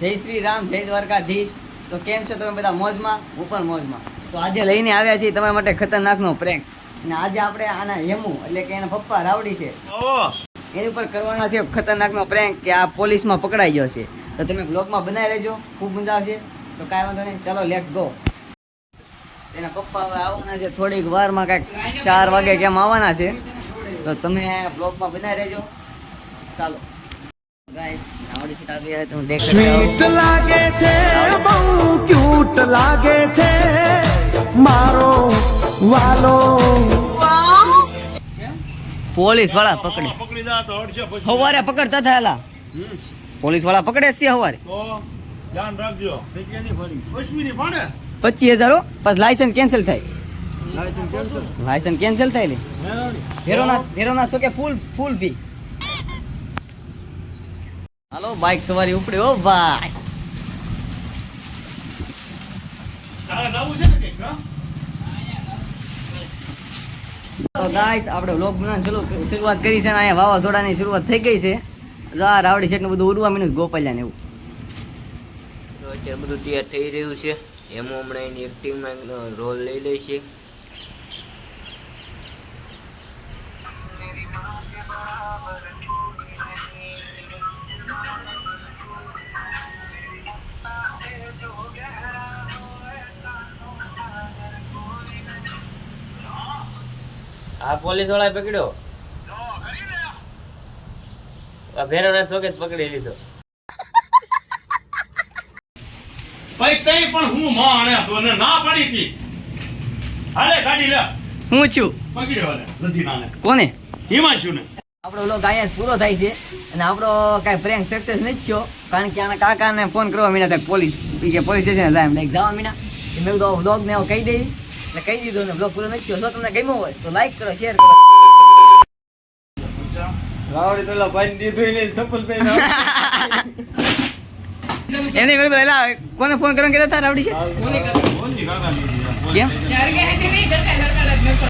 જય શ્રી રામ જય દ્વારકાધીશ. તો કેમ છો તમે બધા મોજમાં? હું પણ મોજમાં. તો આજે લઈને આવ્યા છીએ તમારા માટે ખતરનાકનો પ્રેન્ક અને આજે આપણે આના હેમુ એટલે કે એના પપ્પા રાવડી છે. એની ઉપર કરવાના છે ખતરનાકનો પ્રેન્ક કે આ પોલીસમાં પકડાઈ ગયો છે. તો તમે બ્લોગમાં બનાવી રહેજો. ખૂબ મજા આવશે. તો કાંઈ વાંધો નહીં. ચાલો લેટ્સ ગો એના પપ્પા હવે આવવાના છે. થોડીક વારમાં કાંઈક ચાર વાગે કેમ આવવાના છે. તો તમે બ્લોગમાં બનાવી રહેજો. ચાલો. સ્વીટ લાગે છે બહુ ક્યુટ લાગે છે. મારો વાલો. પોલીસવાળા પકડે. પકડી જા તો હટશે પછી. હવારે પકડતા થયેલા હમ. પોલીસવાળા પકડે છે હવારે. ધ્યાન રાખજો. પચીસ હજાર હો, પછી લાયસન્સ કેન્સલ થાય. લાયસન્સ કેન્સલ થાય હેરોના હેરોના શું કે ફૂલ ફૂલ ફી હાલો બાઇક સવારી ઉપડી ઓ ભાઈ. તારે જવું છે ને કંઈક, હા? તો ગાઈસ આપણે વ્લોગ બનાવવાની શરૂઆત કરી છે અને અહીંયા વાવાઝોડાની શરૂઆત થઈ ગઈ છે. જો આ રાવડી શેઠનું બધું ઉડવા મીનું ગોપાલ્યા ને એવું. તો અત્યારે બધું તૈયાર થઈ રહ્યું છે. એમાં હમણાં એની એક્ટિંગમાં રોલ લઈ લે છે. આ પોલીસવાળા પકડ્યો? આ ચોકે પકડી લીધો. ભાઈ તઈ પણ હું માં આને તો ને ના પડી હતી. અરે ગાડી લે. હું છું. પકડ્યો હાલે લધીનાને કોને? હિમાંશુ ને આપણો વ્લોગ અહીંયા પૂરો થાય છે અને આપણો કાંઈ પ્રેન્ક સક્સેસ નથી થયો કારણ કે આના કાકાને ફોન કરવા મીના પોલીસ બીજે પોલીસ સ્ટેશન જાય એમ જવા મીના. મેં કીધું વ્લોગ ને કહી દઈ એટલે કહી દીધું ને વ્લોગ પૂરો નથી જો તમને ગમ્યો હોય તો લાઈક કરો શેર કરો. રાવડી પેલા ભાઈ દીધું ને ચપ્પલ પહેરી એને મેં કીધું એલા કોને ફોન કરો કે હતા રાવડી છે? કેમ?